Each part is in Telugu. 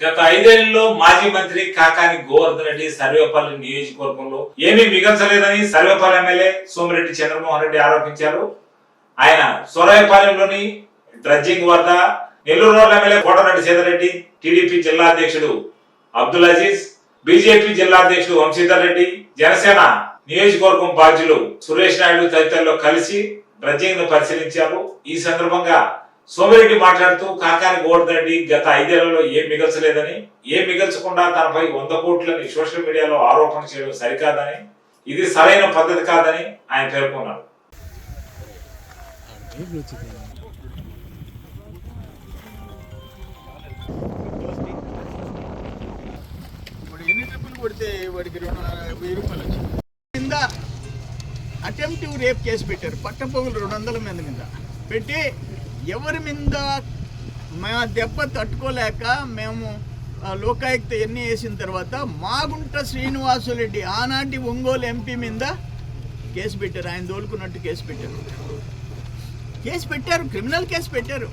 గత ఐదేళ్ళలో మాజీ మంత్రి కాకాని గోవర్ధన్ రెడ్డి సర్వేపల్లి నియోజకవర్గంలో ఏమీ మిగల్చలేదని సర్వేపల్లి ఎమ్మెల్యే సోమిరెడ్డి చంద్రమోహన్ రెడ్డి ఆరోపించారు. ఆయన సొరాయపాలెంలోని డ్రడ్జింగ్ వద్ద నెల్లూరు రోడ్ల ఎమ్మెల్యే కోటరెడ్డి సీతారెడ్డి టీడీపీ జిల్లా అధ్యక్షుడు అబ్దుల్ అజీజ్ బీజేపీ జిల్లా అధ్యక్షుడు వంశీధర్ రెడ్డి జనసేన నియోజకవర్గం బాధ్యులు సురేష్ నాయుడు తదితరులు కలిసి డ్రడ్జింగ్ను పరిశీలించారు. ఈ సందర్భంగా సోమిరెడ్డి మాట్లాడుతూ కాకాని గోవర్ధన్ రెడ్డి గత ఐదేళ్ళలో ఏం మిగల్చలేదని ఏం మిగల్చకుండా తనపై వంద కోట్లని సోషల్ మీడియాలో ఆరోపణ చేయడం సరికాదని ఇది సరైన పద్ధతి కాదని ఆయన పేర్కొన్నారు. వాడు ఎన్ని ట్రిప్పులు కొడితే వాడికి రెండు వెయ్యి రూపాయలు వచ్చింది? కింద అటెంప్టివ్ రేప్ కేసు పెట్టారు. పట్టపొగులు రెండు వందల మంది మీద. పెట్టి ఎవరి మీద మా దెబ్బ తట్టుకోలేక మేము లోకాయుక్త ఎన్ని వేసిన తర్వాత మాగుంట శ్రీనివాసులరెడ్డి ఆనాటి ఒంగోలు ఎంపీ మీద కేసు పెట్టారు. ఆయన దోలుకున్నట్టు కేసు పెట్టారు. కేసు పెట్టారు క్రిమినల్ కేసు పెట్టారు.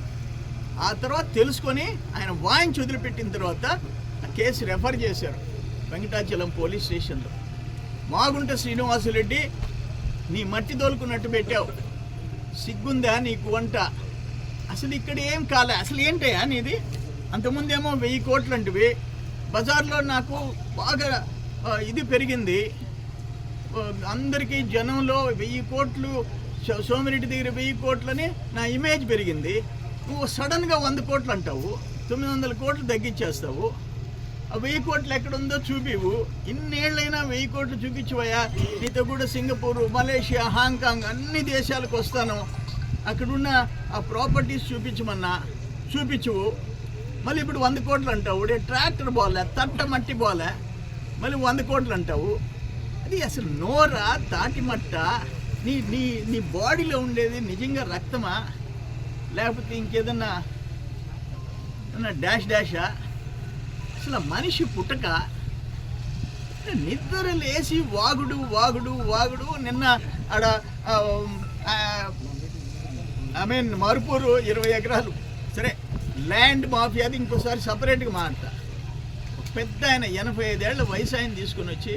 ఆ తర్వాత తెలుసుకొని ఆయన వాయించి వదిలిపెట్టిన తర్వాత ఆ కేసు రెఫర్ చేశారు వెంకటాచలం పోలీస్ స్టేషన్లో. మాగుంట శ్రీనివాసులరెడ్డి నీ మట్టి దోలుకున్నట్టు పెట్టావు. సిగ్గుందా నీకు వంట? అసలు ఇక్కడ ఏం కాలే. అసలు ఏంటయ్యా నీది అంతకుముందేమో వెయ్యి కోట్లు అంటివి బజార్లో నాకు బాగా ఇది పెరిగింది. అందరికీ జనంలో వెయ్యి కోట్లు సోమిరెడ్డి దగ్గర వెయ్యి కోట్లని నా ఇమేజ్ పెరిగింది. నువ్వు సడన్గా వంద కోట్లు అంటావు తొమ్మిది వందల కోట్లు తగ్గించేస్తావు. ఆ వెయ్యి కోట్లు ఎక్కడుందో చూపివు. ఇన్నేళ్ళైనా వెయ్యి కోట్లు చూపించవయ్యా. నీతో కూడా సింగపూర్ మలేషియా హాంకాంగ్ అన్ని దేశాలకు వస్తాను. అక్కడున్న ఆ ప్రాపర్టీస్ చూపించమన్నా చూపించవు. మళ్ళీ ఇప్పుడు వంద కోట్లు అంటావు. ట్రాక్టర్ బాలే తట్ట మట్టి బాలే. మళ్ళీ వంద కోట్లు అంటావు. అది అసలు నోరా తాటిమట్ట నీ నీ నీ బాడీలో ఉండేది నిజంగా రక్తమా? లేకపోతే ఇంకేదన్నా డాష్ డాషా? అసలు మనిషి పుట్టక నిద్ర లేచి వాగుడు వాగుడు వాగుడు. నిన్న ఆడ ఐ మీన్ మరుపూరు ఇరవై ఎకరాలు. సరే ల్యాండ్ మాఫియాది ఇంకోసారి సపరేట్గా మాట్లాడతా ఒక పెద్ద ఆయన ఎనభై ఐదేళ్ళ వయసు ఆయన తీసుకొని వచ్చి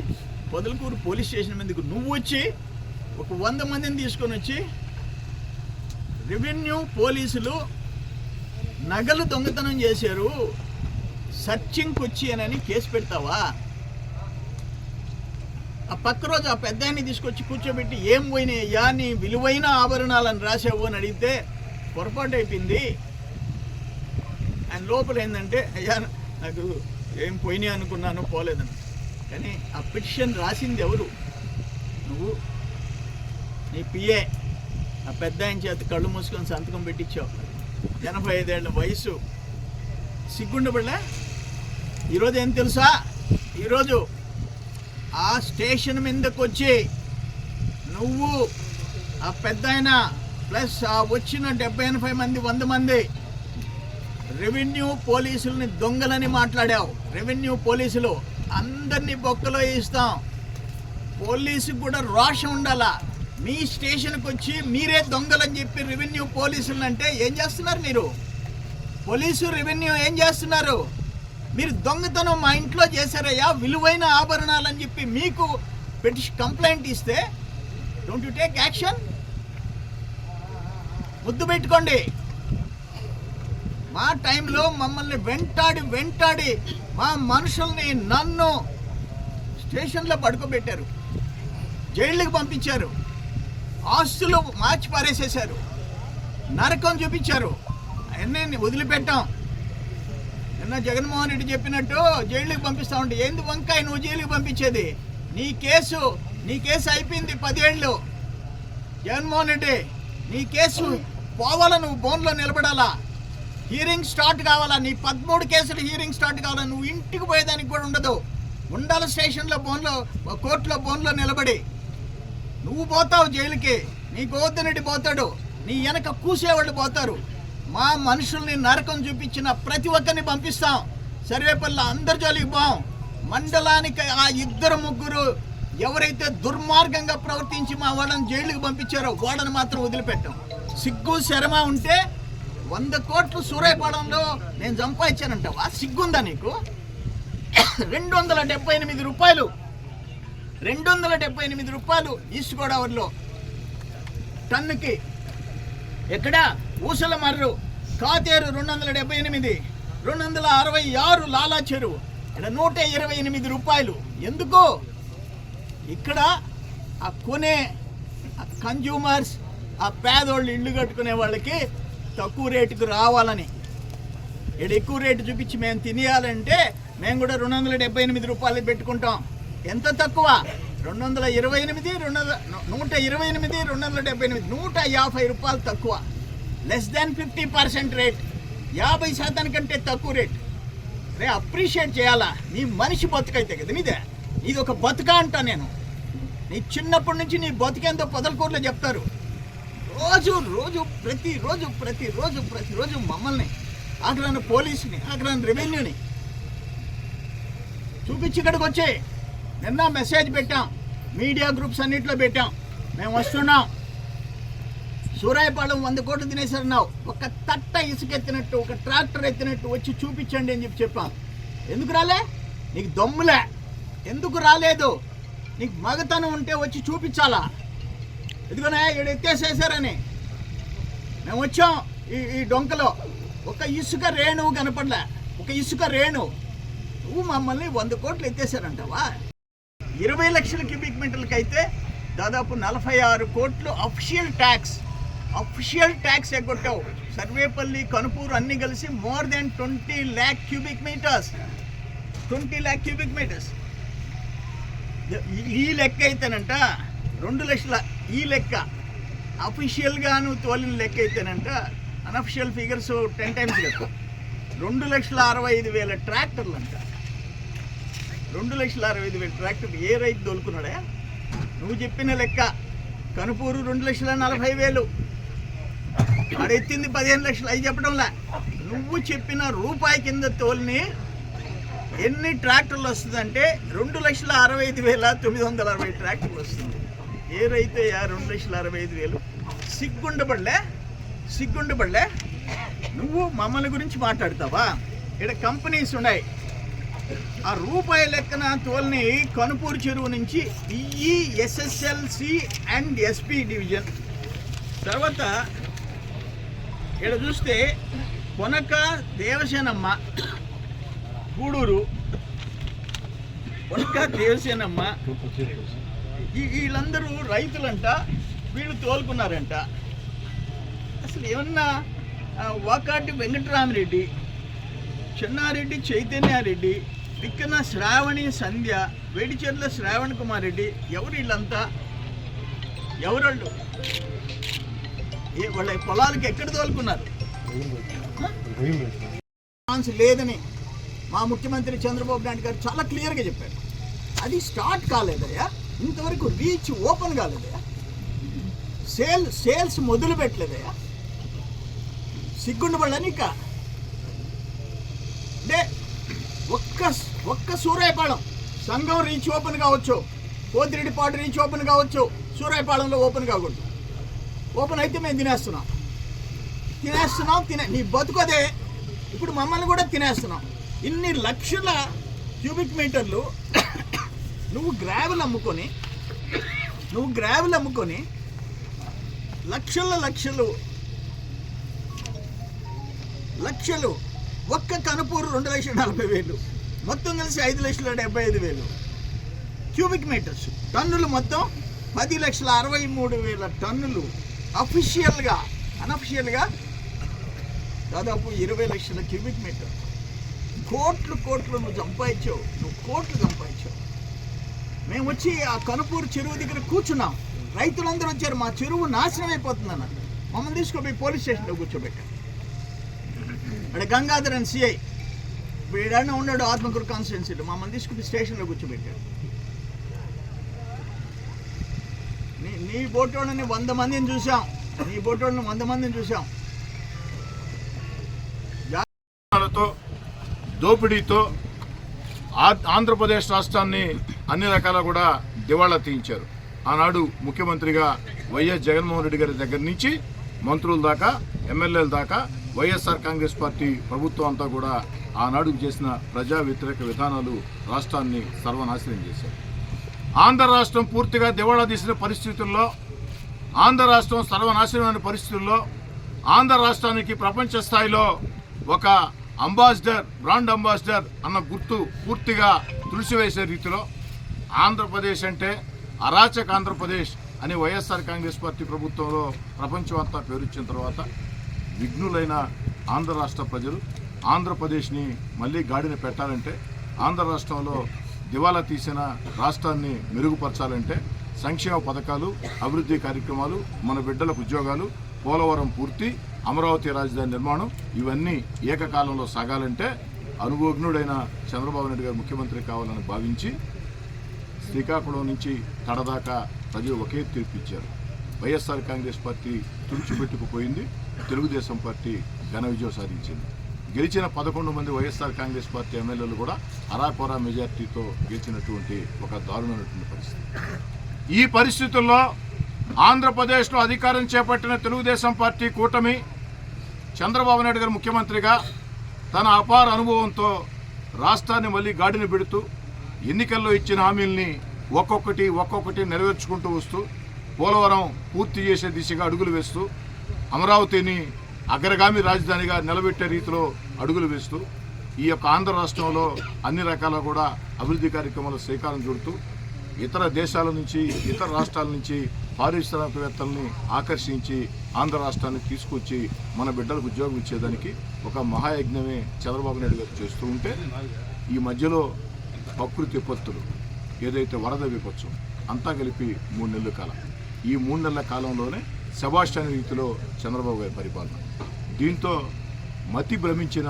పొదలకూరు పోలీస్ స్టేషన్ మీదకు నువ్వు వచ్చి ఒక వంద మందిని తీసుకొని వచ్చి రెవెన్యూ పోలీసులు నగలు దొంగతనం చేశారు సర్చింగ్కి వచ్చి అని కేసు పెడతావా? ఆ పక్క రోజు ఆ పెద్ద తీసుకొచ్చి కూర్చోబెట్టి ఏం పోయినాయ్యా నీ విలువైన ఆభరణాలను రాసావు అని అడిగితే పొరపాటు అయిపోయింది. ఆయన లోపల ఏంటంటే అయ్యా నాకు ఏం పోయినాయి అనుకున్నాను పోలేదని. కానీ ఆ పిటిషన్ రాసింది ఎవరు? నువ్వు నీ పిఏ. ఆ పెద్ద ఆయన చేత కళ్ళు మూసుకొని సంతకం పెట్టించావు ఎనభై ఐదేళ్ళ వయసు సిగ్గుండబడలే? ఈరోజు ఏం తెలుసా? ఈరోజు ఆ స్టేషన్ మీదకి వచ్చి నువ్వు ఆ పెద్ద ప్లస్ ఆ వచ్చిన డెబ్బై ఎనభై మంది వంద మంది రెవెన్యూ పోలీసుల్ని దొంగలని మాట్లాడావు. రెవెన్యూ పోలీసులు అందరినీ బొక్కలో ఇస్తాం పోలీసుకు కూడా రోషం ఉండాలా. మీ స్టేషన్కి వచ్చి మీరే దొంగలని చెప్పి రెవెన్యూ పోలీసులు అంటే ఏం చేస్తున్నారు మీరు? పోలీసు రెవెన్యూ ఏం చేస్తున్నారు? మీరు దొంగతనం మా ఇంట్లో చేశారయ్యా విలువైన ఆభరణాలు అని చెప్పి మీకు పెట్టి కంప్లైంట్ ఇస్తే డోంట్ యు టేక్ యాక్షన్ ముద్దు పెట్టుకోండి. మా టైంలో మమ్మల్ని వెంటాడి వెంటాడి మా మనుషుల్ని నన్ను స్టేషన్లో పడుకోబెట్టారు. జైళ్ళకి పంపించారు. ఆస్తులు మార్చి పారేసేశారు. నరకం చూపించారు. అవన్నీ వదిలిపెట్టాం. నిన్న జగన్మోహన్ రెడ్డి చెప్పినట్టు జైలుకి పంపిస్తా ఉంటే ఏంది వంకాయ నువ్వు జైలుకి పంపించేది? నీ కేసు నీ కేసు అయిపోయింది పదేళ్ళు. జగన్మోహన్ రెడ్డి నీ కేసు పోవాలా నువ్వు బోన్లో నిలబడాలా? హీరింగ్ స్టార్ట్ కావాలా? నీ పదమూడు కేసులు హీరింగ్ స్టార్ట్ కావాలా? నువ్వు ఇంటికి పోయేదానికి కూడా ఉండదు. ఉండాల స్టేషన్లో బోన్లో కోర్టులో బోన్లో నిలబడి. నువ్వు పోతావు జైలుకి. నీ గోవర్ధన్ పోతాడు. నీ వెనక కూసేవాళ్ళు పోతారు. మా మనుషుల్ని నరకం చూపించిన ప్రతి ఒక్కరిని పంపిస్తాం. సర్వేపల్లి అందరి జోలికి పోం. మండలానికి ఆ ఇద్దరు ముగ్గురు ఎవరైతే దుర్మార్గంగా ప్రవర్తించి మా వాళ్ళని జైలుకి పంపించారో వాళ్ళని మాత్రం వదిలిపెట్టాం. సిగ్గు శరమ ఉంటే వంద కోట్లు సూరాయపాడంలో నేను సంపాదించానంటావా? సిగ్గుందా నీకు? రెండు వందల డెబ్బై ఎనిమిది రూపాయలు. రెండు వందల డెబ్బై ఎనిమిది రూపాయలు ఈస్ట్ గోదావరిలో టన్నుకి. ఎక్కడా? ఊసల మర్రు కాతేరు రెండు వందల డెబ్బై ఎనిమిది రెండు వందల అరవై ఆరు లాలా చెరువు ఇక్కడ నూట ఇరవై ఎనిమిది రూపాయలు. ఎందుకు? ఇక్కడ ఆ కొనే కన్జ్యూమర్స్ ఆ పేదోళ్ళు ఇల్లు కట్టుకునే వాళ్ళకి తక్కువ రేటుకు రావాలని. ఇక్కడ ఎక్కువ రేటు చూపించి మేము తినేయాలంటే మేము కూడా రెండు వందల డెబ్బై ఎనిమిది రూపాయలు పెట్టుకుంటాం. ఎంత తక్కువ? రెండు వందల ఇరవై ఎనిమిది రెండు వందల నూట ఇరవై ఎనిమిది రెండు వందల డెబ్బై ఎనిమిది నూట యాభై రూపాయలు తక్కువ. Less than fifty percent rate యాభై శాతానికంటే తక్కువ రేట్ రే అప్రిషియేట్ చేయాలా? నీ మనిషి బతుకైతే కదా నీదే. ఇది ఒక బతుక అంట నేను. నీ చిన్నప్పటి నుంచి నీ బతుకేందో పొదలకూరలో చెప్తారు. రోజు రోజు ప్రతిరోజు ప్రతిరోజు ప్రతిరోజు మమ్మల్ని అక్కడ పోలీసుని అక్కడ రెవెన్యూని చూపించి ఇక్కడికి వచ్చే నిన్న మెసేజ్ పెట్టాం. మీడియా గ్రూప్స్ అన్నింటిలో పెట్టాం. మేము వస్తున్నాం. సూరాయపాలెం వంద కోట్లు తినేశారన్నావు. ఒక తట్ట ఇసుక ఎత్తినట్టు ఒక ట్రాక్టర్ ఎత్తినట్టు వచ్చి చూపించండి అని చెప్పి చెప్పాను ఎందుకు రాలే? నీకు దమ్ములే. ఎందుకు రాలేదు? నీకు మగతనం ఉంటే వచ్చి చూపించాలా? ఎందుకనే ఇక్కడ ఎత్తేసేసారని. మేము వచ్చాం ఈ ఈ డొంకలో. ఒక ఇసుక రేణు కనపడలే. ఒక ఇసుక రేణు నువ్వు మమ్మల్ని వంద కోట్లు ఎత్తేసారంటావా? ఇరవై లక్షల క్యూబిక్ మీటర్లకైతే అయితే దాదాపు నలభై ఆరు కోట్లు అఫిషియల్ ట్యాక్స్ అఫిషియల్ ట్యాక్స్ ఎగ్గొట్టావు. సర్వేపల్లి కనుపూరు అన్ని కలిసి more than twenty lakh cubic metres. Twenty lakh cubic metres. ఈ లెక్క అయితేనంట రెండు లక్షల ఈ లెక్క. అఫీషియల్గా నువ్వు తోలిన లెక్క అయితేనంట అనఫిషియల్ ఫిగర్స్ టెన్ టైమ్స్ లెక్క. రెండు లక్షల అరవై ఐదు వేల ట్రాక్టర్లు అంట రెండు లక్షల అరవై ఐదు వేల ట్రాక్టర్లు ఏ రైతు దొలుకున్నాడే? నువ్వు చెప్పిన లెక్క. కనుపూరు రెండు లక్షల నలభై వేలు. ఎత్తింది పదిహేను లక్షలు అవి చెప్పడంలా నువ్వు చెప్పిన రూపాయి కింద తోలిని ఎన్ని ట్రాక్టర్లు వస్తుందంటే రెండు లక్షల అరవై ఐదు వేల తొమ్మిది వందల అరవై ట్రాక్టర్లు వస్తుంది. ఏ రైతు రెండు లక్షల అరవై ఐదు వేలు సిగ్గుండబడలే? సిగ్గుండబడలే? నువ్వు మమ్మల్ని గురించి మాట్లాడతావా? ఇక్కడ కంపెనీస్ ఉన్నాయి. ఆ రూపాయి లెక్కన తోల్ని కనుపూరు చెరువు నుంచి EE SSLC and SP division. తర్వాత ఇక్కడ చూస్తే కొనక దేవసేనమ్మ గూడూరు. కొనక దేవసేనమ్మ. వీళ్ళందరూ రైతులంట వీళ్ళు తోలుకున్నారంట. అసలు ఏమన్నా వాకాటి వెంకటరామరెడ్డి చెన్నారెడ్డి చైతన్యారెడ్డి పిక్కన శ్రావణి సంధ్య వేడిచెర్ల శ్రావణ్ కుమార్ రెడ్డి ఎవరు వీళ్ళంతా? ఎవరళ్ళు? ఏ వాళ్ళ పొలాలకి ఎక్కడ తోలుకున్నారు? ఛాన్స్ లేదని మా ముఖ్యమంత్రి చంద్రబాబు నాయుడు గారు చాలా క్లియర్గా చెప్పారు. అది స్టార్ట్ కాలేదయ్యా. ఇంతవరకు రీచ్ ఓపెన్ కాలేదయ్యా. సేల్ సేల్స్ మొదలు పెట్టలేదయ్యా. సిగ్గుండబడని ఇక అంటే ఒక్క ఒక్క సూరాయపాళెం సంఘం రీచ్ ఓపెన్ కావచ్చు పోతిరెడ్డిపాడు రీచ్ ఓపెన్ కావచ్చు సూరాయపాళెంలో ఓపెన్ కాకూడదు. ఓపెన్ అయితే మేము తినేస్తున్నాం. తినేస్తున్నాం తినే నీ బతుకదే ఇప్పుడు మమ్మల్ని కూడా తినేస్తున్నాం. ఇన్ని లక్షల క్యూబిక్ మీటర్లు నువ్వు గ్రావెల్ అమ్ముకొని నువ్వు గ్రావెల్ అమ్ముకొని లక్షల లక్షలు లక్షలు ఒక్క కనుపూరు రెండు లక్షల నలభై వేలు మొత్తం కలిసి ఐదు లక్షల డెబ్బై ఐదు వేలు. క్యూబిక్ మీటర్స్ టన్నులు మొత్తం పది లక్షల అరవై మూడు వేల టన్నులు. అఫీషియల్గా అనఫిషియల్గా దాదాపు ఇరవై లక్షల క్యూబిక్ మీటర్. కోట్లు కోట్లు నువ్వు సంపాదించావు. నువ్వు కోట్లు సంపాదించావు. మేము వచ్చి ఆ కనుపూరు చెరువు దగ్గర కూర్చున్నాం. రైతులందరూ వచ్చారు. మా చెరువు నాశనం అయిపోతుంది అన్నారు మమ్మల్ని తీసుకుపోయి పోలీస్ స్టేషన్లో కూర్చోబెట్టారు. అక్కడ గంగాధరన్ సిఐ వీడన్నా ఉన్నాడు ఆత్మకూరు కాన్స్టిట్యున్సీలో. మమ్మల్ని తీసుకుపోయి స్టేషన్లో కూర్చోబెట్టాడు. నీ నీ బోటోడిని వంద మందిని చూసాం నీ బోటోడిని వంద మందిని చూసాం దోపిడీతో ఆ- ఆంధ్రప్రదేశ్ రాష్ట్రాన్ని అన్ని రకాల కూడా దివాళా తీయించారు. ఆనాడు ముఖ్యమంత్రిగా వైఎస్ జగన్మోహన్ రెడ్డి గారి దగ్గర నుంచి మంత్రుల దాకా ఎమ్మెల్యేల దాకా వైఎస్ఆర్ కాంగ్రెస్ పార్టీ ప్రభుత్వం అంతా కూడా ఆనాడు చేసిన ప్రజా వ్యతిరేక విధానాలు రాష్ట్రాన్ని సర్వనాశనం చేశారు ఆంధ్ర రాష్ట్రం పూర్తిగా దివాళా తీసిన పరిస్థితుల్లో ఆంధ్ర రాష్ట్రం సర్వనాశనమైన పరిస్థితుల్లో ఆంధ్ర రాష్ట్రానికి ప్రపంచ స్థాయిలో ఒక అంబాసిడర్ బ్రాండ్ అంబాసిడర్ అన్న గుర్తు పూర్తిగా తుడిసివేసే రీతిలో ఆంధ్రప్రదేశ్ అంటే అరాచక ఆంధ్రప్రదేశ్ అని వైఎస్ఆర్ కాంగ్రెస్ పార్టీ ప్రభుత్వంలో ప్రపంచమంతా పేరుచ్చిన తర్వాత విఘ్నులైన ఆంధ్ర రాష్ట్ర ప్రజలు ఆంధ్రప్రదేశ్ని మళ్ళీ గాడిన పెట్టాలంటే ఆంధ్ర రాష్ట్రంలో దివాలా తీసిన రాష్ట్రాన్ని మెరుగుపరచాలంటే సంక్షేమ పథకాలు అభివృద్ధి కార్యక్రమాలు మన బిడ్డలకు ఉద్యోగాలు పోలవరం పూర్తి అమరావతి రాజధాని నిర్మాణం ఇవన్నీ ఏకకాలంలో సాగాలంటే అనుభవజ్ఞుడైన చంద్రబాబు నాయుడు గారు ముఖ్యమంత్రి కావాలని భావించి శ్రీకాకుళం నుంచి తడదాకా ప్రజలు ఒకే తీర్పిచ్చారు. వైఎస్ఆర్ కాంగ్రెస్ పార్టీ తుడిచిపెట్టుకుపోయింది. తెలుగుదేశం పార్టీ ఘన విజయం సాధించింది. గెలిచిన పదకొండు మంది వైఎస్ఆర్ కాంగ్రెస్ పార్టీ ఎమ్మెల్యేలు కూడా అరాకొరా మెజార్టీతో గెలిచినటువంటి ఒక దారుణమైనటువంటి పరిస్థితి. ఈ పరిస్థితుల్లో ఆంధ్రప్రదేశ్లో అధికారం చేపట్టిన తెలుగుదేశం పార్టీ కూటమి చంద్రబాబు నాయుడు గారు ముఖ్యమంత్రిగా తన అపార అనుభవంతో రాష్ట్రాన్ని మళ్ళీ గాడిన పెడుతూ ఎన్నికల్లో ఇచ్చిన హామీల్ని ఒక్కొక్కటి ఒక్కొక్కటి నెరవేర్చుకుంటూ వస్తూ పోలవరం పూర్తి చేసే దిశగా అడుగులు వేస్తూ అమరావతిని అగ్రగామి రాజధానిగా నిలబెట్టే రీతిలో అడుగులు వేస్తూ ఈ యొక్క ఆంధ్ర రాష్ట్రంలో అన్ని రకాల కూడా అభివృద్ధి కార్యక్రమాలు శ్రీకారం చుడుతూ ఇతర దేశాల నుంచి ఇతర రాష్ట్రాల నుంచి పారిశ్రామికవేత్తల్ని ఆకర్షించి ఆంధ్ర రాష్ట్రాన్ని తీసుకొచ్చి మన బిడ్డలకు ఉద్యోగం ఇచ్చేదానికి ఒక మహాయజ్ఞమే చంద్రబాబు నాయుడు గారు చేస్తూ ఉంటే ఈ మధ్యలో ప్రకృతి విపత్తులు ఏదైతే వరద విపత్సం అంతా కలిపి మూడు నెలల కాలం. ఈ మూడు నెలల కాలంలోనే సెబాస్టియన్ రీతిలో చంద్రబాబు గారి పరిపాలన. దీంతో మతి భ్రమించిన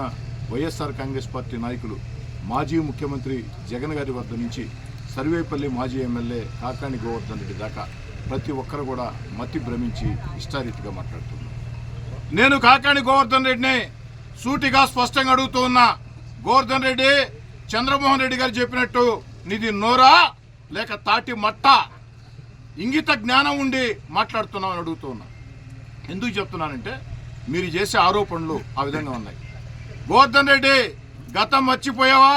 వైఎస్ఆర్ కాంగ్రెస్ పార్టీ నాయకులు మాజీ ముఖ్యమంత్రి జగన్ గారి వద్ద నుంచి సర్వేపల్లి మాజీ ఎమ్మెల్యే కాకాని గోవర్ధన్ రెడ్డి దాకా ప్రతి ఒక్కరు కూడా మతి భ్రమించి ఇష్టారీతిగా మాట్లాడుతున్నారు. నేను కాకాని గోవర్ధన్ రెడ్డిని సూటిగా స్పష్టంగా అడుగుతూ ఉన్నా గోవర్ధన్ రెడ్డి చంద్రమోహన్ రెడ్డి గారు చెప్పినట్టు నీది నోరా లేక తాటి మట్ట? ఇంగిత జ్ఞానం ఉండి మాట్లాడుతున్నామని అడుగుతూ ఉన్నా. ఎందుకు చెప్తున్నానంటే మీరు చేసే ఆరోపణలు ఆ విధంగా ఉన్నాయి. గోవర్ధన్ రెడ్డి గతం మర్చిపోయావా?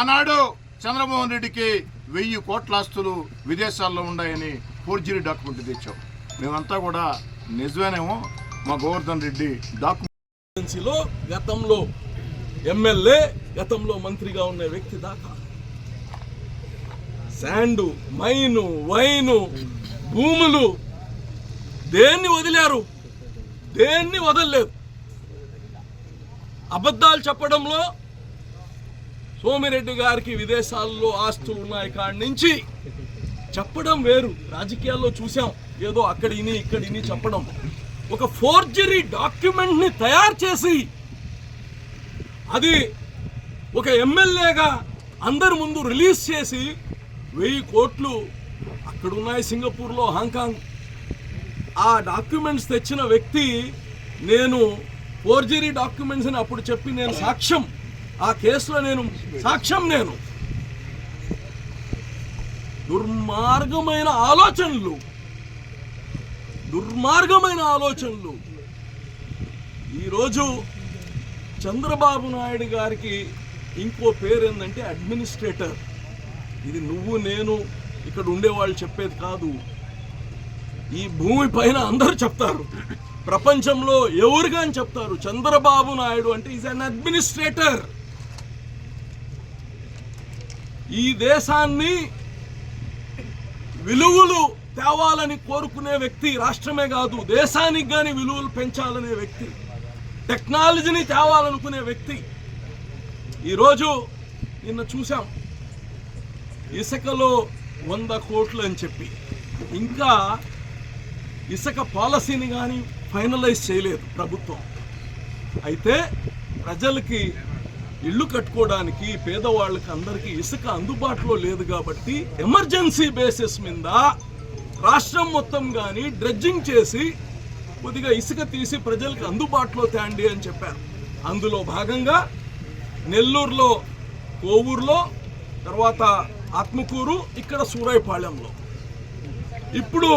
ఆనాడు చంద్రమోహన్ రెడ్డికి వెయ్యి కోట్ల ఆస్తులు విదేశాల్లో ఉన్నాయని ఫోర్జరీ డాక్యుమెంట్ తెచ్చాం మేమంతా కూడా నిజమేనేమో మా గోవర్ధన్ రెడ్డి డాక్యుమెంట్ గతంలో ఎమ్మెల్యే గతంలో మంత్రిగా ఉన్న వ్యక్తి దాకా. శాండు మైను వైను భూములు. దేన్ని వదిలారు? దేన్ని వదలలేదు అబద్ధాలు చెప్పడంలో సోమిరెడ్డి గారికి విదేశాల్లో ఆస్తులు ఉన్నాయి కాడి నుంచి చెప్పడం వేరు. రాజకీయాల్లో చూసాం ఏదో అక్కడ ఇని ఇక్కడ ఇని చెప్పడం. ఒక ఫోర్జరీ డాక్యుమెంట్ని తయారు చేసి అది ఒక ఎమ్మెల్యేగా అందరి ముందు రిలీజ్ చేసి వెయ్యి కోట్లు అక్కడున్నాయి సింగపూర్లో హాంకాంగ్. ఆ డాక్యుమెంట్స్ తెచ్చిన వ్యక్తి నేను ఫోర్జరీ డాక్యుమెంట్స్ అని అప్పుడు చెప్పి నేను సాక్ష్యం. ఆ కేసులో నేను సాక్ష్యం నేను. దుర్మార్గమైన ఆలోచనలు. దుర్మార్గమైన ఆలోచనలు. ఈరోజు చంద్రబాబు నాయుడు గారికి ఇంకో పేరు ఏంటంటే అడ్మినిస్ట్రేటర్. ఇది నువ్వు నేను ఇక్కడ ఉండేవాళ్ళు చెప్పేది కాదు. ఈ భూమి పైన అందరూ చెప్తారు. ప్రపంచంలో ఎవరు చెప్తారు. చంద్రబాబు నాయుడు అంటే ఈజ్ అన్ అడ్మినిస్ట్రేటర్ ఈ దేశాన్ని విలువలు తేవాలని కోరుకునే వ్యక్తి రాష్ట్రమే కాదు దేశానికి కానీ విలువలు పెంచాలనే వ్యక్తి టెక్నాలజీని తేవాలనుకునే వ్యక్తి. ఈరోజు నిన్న చూసాం ఇసుకలో వంద కోట్లు అని చెప్పి. ఇంకా ఇసుక పాలసీని కానీ ఫైనలైజ్ చేయలేదు ప్రభుత్వం. అయితే ప్రజలకి ఇల్లు కట్టుకోవడానికి పేదవాళ్ళకి అందరికీ ఇసుక అందుబాటులో లేదు కాబట్టి ఎమర్జెన్సీ బేసిస్ మీద రాష్ట్రం మొత్తం కానీ డ్రెడ్జింగ్ చేసి కొద్దిగా ఇసుక తీసి ప్రజలకు అందుబాటులో తేండి అని చెప్పారు. అందులో భాగంగా నెల్లూరులో కోవూరులో తర్వాత ఆత్మకూరు ఇక్కడ సూరాయిపాళెంలో ఇప్పుడు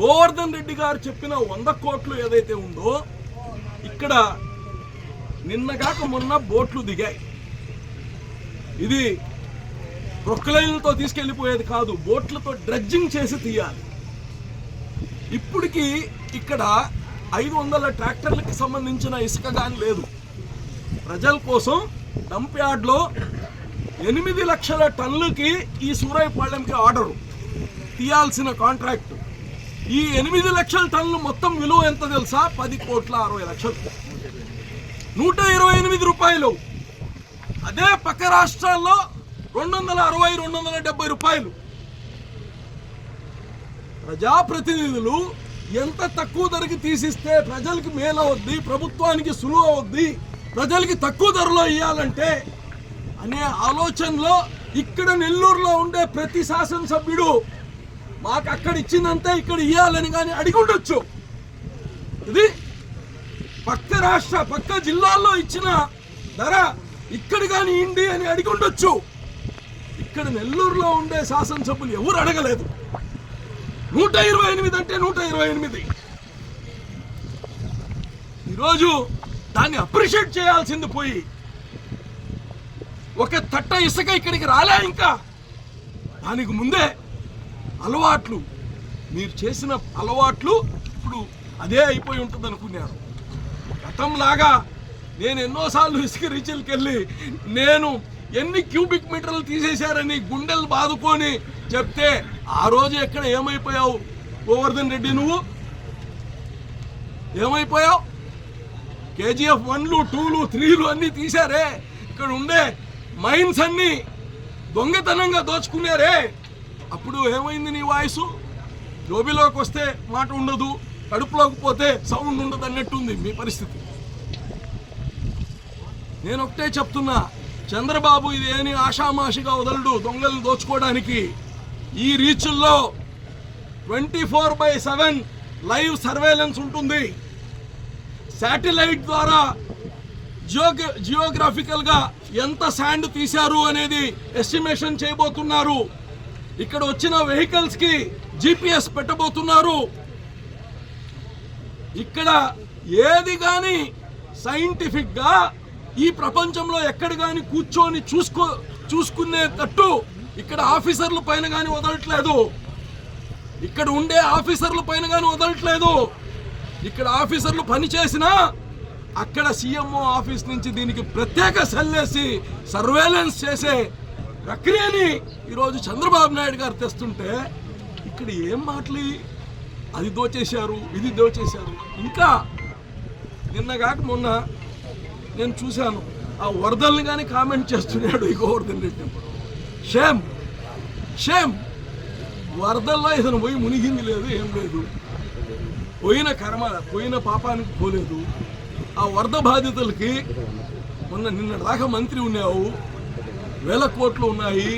గోవర్ధన్ రెడ్డి గారు చెప్పిన వంద కోట్లు ఏదైతే ఉందో ఇక్కడ నిన్నగాక మొన్న బోట్లు దిగాయి. ఇది ప్రొక్లైన్లతో తీసుకెళ్ళిపోయేది కాదు బోట్లతో డ్రెడ్జింగ్ చేసి తీయాలి. ఇప్పటికీ ఇక్కడ ఐదు వందల ట్రాక్టర్లకు సంబంధించిన ఇసుక కానీ లేదు. ప్రజల కోసం డంప్ యార్డ్లో ఎనిమిది లక్షల టన్నులకి ఈ సూరాయిపాళెంకి ఆర్డరు. తీయాల్సిన కాంట్రాక్ట్. ఈ ఎనిమిది లక్షల టన్నులు మొత్తం విలువ ఎంత తెలుసా? పది కోట్ల అరవై లక్షలు. నూట ఇరవై ఎనిమిది రూపాయలు. అదే పక్క రాష్ట్రాల్లో రెండు వందల అరవై రెండు వందల డెబ్బై రూపాయలు. ప్రజాప్రతినిధులు ఎంత తక్కువ ధరకి తీసిస్తే ప్రజలకి మేలు అవుద్ది ప్రభుత్వానికి సులువు అవద్ది ప్రజలకి తక్కువ ధరలో ఇవ్వాలంటే అనే ఆలోచనలో ఇక్కడ నెల్లూరులో ఉండే ప్రతి శాసనసభ్యుడు మాకు అక్కడ ఇచ్చిందంతే ఇక్కడ ఇవ్వాలని కానీ అడిగి ఉండొచ్చు ఇది పక్క రాష్ట్ర పక్క జిల్లాల్లో ఇచ్చిన ధర ఇక్కడ కానీ ఇండి అని అడిగి ఉండొచ్చు ఇక్కడ నెల్లూరులో ఉండే శాసనసభ్యులు ఎవరు అడగలేదు. నూట ఇరవై ఎనిమిది అంటే నూట ఇరవై ఎనిమిది. ఈరోజు దాన్ని అప్రిషియేట్ చేయాల్సింది పోయి ఒక తట్ట ఇసుక ఇక్కడికి రాలే ఇంకా. దానికి ముందే అలవాట్లు. మీరు చేసిన అలవాట్లు ఇప్పుడు అదే అయిపోయి ఉంటుంది అనుకున్నారు గతంలాగా నేను ఎన్నోసార్లు ఇసుక రీచ్లకి వెళ్ళి నేను ఎన్ని క్యూబిక్ మీటర్లు తీసేశారని గుండెలు బాదుకొని చెప్తే ఆ రోజు ఎక్కడ ఏమైపోయావు? గోవర్ధన్ రెడ్డి నువ్వు? ఏమైపోయావు? కేజీఎఫ్ వన్లు టూలు త్రీలు అన్నీ తీశారే. ఇక్కడ ఉండే మైన్స్ అన్నీ దొంగతనంగా దోచుకున్నారే. అప్పుడు ఏమైంది నీ వాయిస్? జోబిలోకి వస్తే మాట ఉండదు కడుపులోకి పోతే సౌండ్ ఉండదు అన్నట్టుంది మీ పరిస్థితి. నేను ఒకటే చెప్తున్నా చంద్రబాబు ఇదేని ఆషామాషిగా వదలడు దొంగలను దోచుకోవడానికి. ఈ రీచుల్లో twenty four by seven live surveillance ఉంటుంది. శాటిలైట్ ద్వారా జియోగ్ర జియోగ్రాఫికల్గా ఎంత శాండ్ తీశారు అనేది ఎస్టిమేషన్ చేయబోతున్నారు. ఇక్కడ వచ్చిన వెహికల్స్కి జిపిఎస్ పెట్టబోతున్నారు. ఇక్కడ ఏది కానీ సైంటిఫిక్గా ఈ ప్రపంచంలో ఎక్కడ కానీ కూర్చొని చూసుకో చూసుకునేటట్టు ఇక్కడ ఆఫీసర్ల పైన కానీ వదలట్లేదు. ఇక్కడ ఉండే ఆఫీసర్ల పైన కానీ వదలట్లేదు. ఇక్కడ ఆఫీసర్లు పని చేసినా అక్కడ సీఎంఓ ఆఫీస్ నుంచి దీనికి ప్రత్యేక సెల్లేసి సర్వేలెన్స్ చేసే ప్రక్రియని ఈరోజు చంద్రబాబు నాయుడు గారు తెస్తుంటే ఇక్కడ ఏం మాటలు? అది దోచేశారు ఇది దోచేశారు. ఇంకా నిన్న కాక మొన్న నేను చూశాను ఆ వరదల్ని కానీ కామెంట్ చేస్తున్నాడు ఈ గోవర్ధన్ రెడ్డి. షేమ్ షేమ్ వరదల్లో ఇతను పోయి మునిగింది లేదు ఏం లేదు. పోయిన కర్మ పోయిన పాపానికి పోలేదు. ఆ వరద బాధితులకి మొన్న నిన్న దాకా మంత్రి ఉన్నావు. వేల కోట్లు ఉన్నాయి.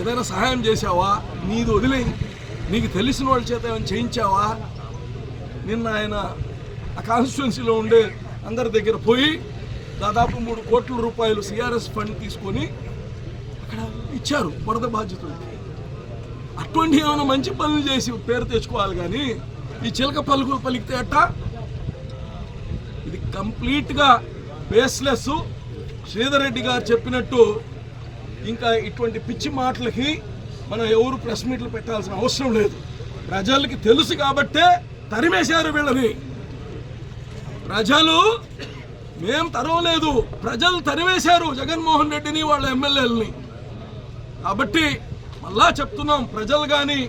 ఏదైనా సహాయం చేశావా? నీది వదిలే. నీకు తెలిసిన వాళ్ళ చేత ఏమైనా చేయించావా? నిన్న ఆయన ఆ కాన్స్టిట్యున్సీలో ఉండే అందరి దగ్గర పోయి దాదాపు మూడు కోట్ల రూపాయలు సిఆర్ఎస్ ఫండ్ తీసుకొని అక్కడ ఇచ్చారు వరద బాధ్యతలకి అటువంటి ఏమైనా మంచి పనులు చేసి పేరు తెచ్చుకోవాలి కానీ ఈ చిలక పలుకులు పలికితే అట్టా కంప్లీట్గా బేస్లెస్ శ్రీధర్ రెడ్డి గారు చెప్పినట్టు ఇంకా ఇటువంటి పిచ్చి మాటలకి మనం ఎవరు ప్రెస్ మీట్లు పెట్టాల్సిన అవసరం లేదు. ప్రజలకి తెలుసు కాబట్టే తరిమేశారు వీళ్ళని. ప్రజలు మేం తరవలేదు. ప్రజలు తరివేశారు జగన్మోహన్ రెడ్డిని వాళ్ళ ఎమ్మెల్యేలని. కాబట్టి మళ్ళా చెప్తున్నాం ప్రజలు కానీ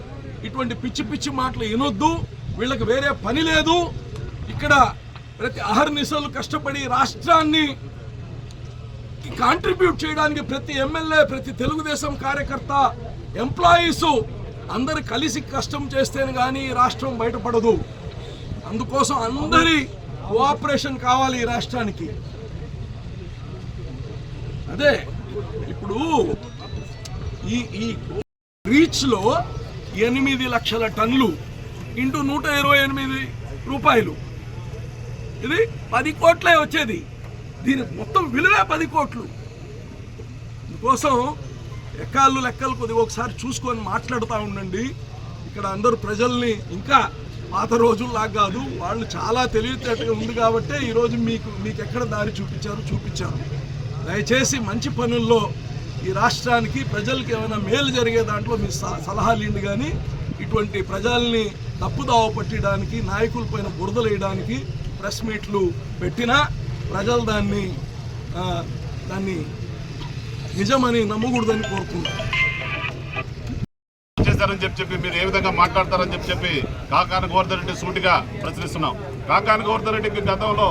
ఇటువంటి పిచ్చి పిచ్చి మాటలు వినొద్దు. వీళ్ళకి వేరే పని లేదు. ఇక్కడ ప్రతి అహర్నిశలు కష్టపడి రాష్ట్రాన్ని కాంట్రిబ్యూట్ చేయడానికి ప్రతి ఎమ్మెల్యే ప్రతి తెలుగుదేశం కార్యకర్త ఎంప్లాయీస్ అందరు కలిసి కష్టం చేస్తేనే కానీ ఈ రాష్ట్రం బయటపడదు. అందుకోసం అందరి కోఆపరేషన్ కావాలి ఈ రాష్ట్రానికి. అదే ఇప్పుడు ఈ ఈ రీచ్లో ఎనిమిది లక్షల టన్లు ఇంటూ నూట ఇరవై ఎనిమిది రూపాయలు. ఇది పది కోట్లే వచ్చేది. దీని మొత్తం విలువే పది కోట్లు. కోసం ఎక్కాళ్ళు లెక్కలు కొద్దిగా ఒకసారి చూసుకొని మాట్లాడుతూ ఉండండి. ఇక్కడ అందరూ ప్రజల్ని ఇంకా పాత రోజుల్లా కాదు వాళ్ళు చాలా తెలివితేటగా ఉంది కాబట్టే ఈరోజు మీకు మీకు ఎక్కడ దారి చూపించారు చూపించారు. దయచేసి మంచి పనుల్లో ఈ రాష్ట్రానికి ప్రజలకి ఏమైనా మేలు జరిగే దాంట్లో మీ స- సలహాలు ఇండి కానీ ఇటువంటి ప్రజల్ని తప్పుదావ పట్టడానికి నాయకుల పైన బురదలు వేయడానికి ప్రెస్ మీట్లు పెట్టినా ప్రజలు దాన్ని దాన్ని నిజమని నమ్మకూడదని కోరుకుంటున్నాను చేశారని చెప్పి చెప్పి మీరు ఏ విధంగా మాట్లాడతారని చెప్పి చెప్పి కాకాని గోవర్ధన్ రెడ్డి సూటిగా ప్రశ్నిస్తున్నాం. కాకాని గోవర్ధన్ రెడ్డికి గతంలో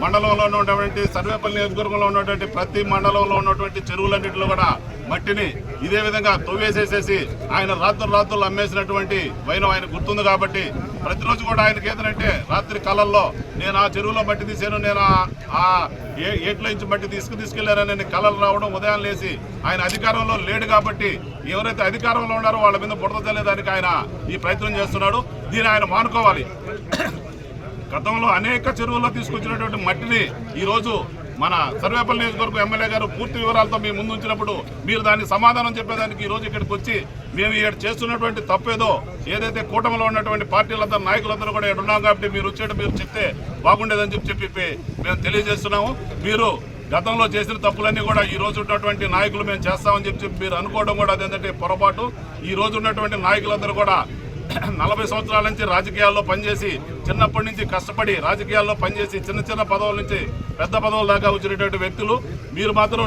మండలంలో ఉన్నటువంటి సర్వేపల్లి నియోజకవర్గంలో ఉన్నటువంటి ప్రతి మండలంలో ఉన్నటువంటి చెరువులన్నింటిలో కూడా మట్టిని ఇదే విధంగా తొవ్వేసేసేసి ఆయన రాత్రులు రాత్రులు అమ్మేసినటువంటి వైనం ఆయన గుర్తుంది కాబట్టి ప్రతిరోజు కూడా ఆయనకి ఏదంటే రాత్రి కళల్లో నేను ఆ చెరువులో మట్టి తీసాను నేను ఆ- ఏ- ఏట్లో నుంచి మట్టి తీసుకు తీసుకెళ్ళారని కళలు రావడం ఉదయం లేసి ఆయన అధికారంలో లేడు కాబట్టి ఎవరైతే అధికారంలో ఉన్నారో వాళ్ళ మీద బుడత చల్లేదానికి ఆయన ఈ ప్రయత్నం చేస్తున్నాడు. దీన్ని ఆయన మానుకోవాలి. గతంలో అనేక చెరువుల్లో తీసుకొచ్చినటువంటి మట్టిని ఈరోజు మన సర్వేపల్లి నియోజకవర్గం ఎమ్మెల్యే గారు పూర్తి వివరాలతో మీ ముందు ఉంచినప్పుడు మీరు దానికి సమాధానం చెప్పేదానికి ఈ రోజు ఇక్కడికి వచ్చి మేము ఇక్కడ చేస్తున్నటువంటి తప్పేదో ఏదైతే కూటమిలో ఉన్నటువంటి పార్టీలందరూ నాయకులందరూ కూడా ఇక్కడ ఉన్నాం కాబట్టి మీరు వచ్చేట మీరు చెప్తే బాగుండేదని చెప్పి చెప్పి మేము తెలియజేస్తున్నాము. మీరు గతంలో చేసిన తప్పులన్నీ కూడా ఈ రోజు ఉన్నటువంటి నాయకులు మేము చేస్తామని చెప్పి చెప్పి మీరు అనుకోవడం కూడా అదేంటంటే పొరపాటు. ఈ రోజు ఉన్నటువంటి నాయకులందరూ కూడా నలభై సంవత్సరాల నుంచి రాజకీయాల్లో పనిచేసి చిన్నప్పటి నుంచి కష్టపడి రాజకీయాల్లో పనిచేసి చిన్న చిన్న పదవుల నుంచి పెద్ద పదవుల దాకా వచ్చినటువంటి వ్యక్తులు మీరు మాత్రం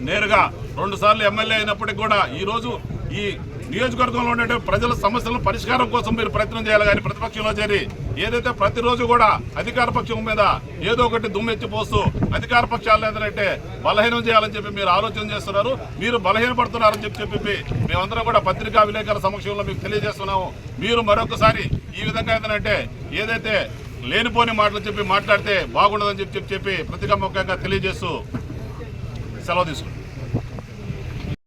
నేరుగా రెండు సార్లు ఎమ్మెల్యే అయినప్పటికీ కూడా ఈరోజు ఈ నియోజకవర్గంలో ఉండే ప్రజల సమస్యల పరిష్కారం కోసం మీరు ప్రయత్నం చేయాలి కానీ ప్రతిపక్షంలో చేరి ఏదైతే ప్రతిరోజు కూడా అధికార పక్షం మీద ఏదో ఒకటి దుమ్మెచ్చిపోస్తూ అధికార పక్షాలు ఏంటంటే బలహీనం చేయాలని చెప్పి మీరు ఆలోచన చేస్తున్నారు. మీరు బలహీనపడుతున్నారని చెప్పి చెప్పి మేమందరం కూడా పత్రికా విలేకరుల సమక్షంలో మీకు తెలియజేస్తున్నాము. మీరు మరొకసారి ఈ విధంగా ఏంటంటే ఏదైతే లేనిపోని మాటలు చెప్పి మాట్లాడితే బాగుండదని చెప్పి చెప్పి చెప్పి ప్రతిగా ముఖ్యంగా తెలియజేస్తూ సెలవు తీసుకుంటాం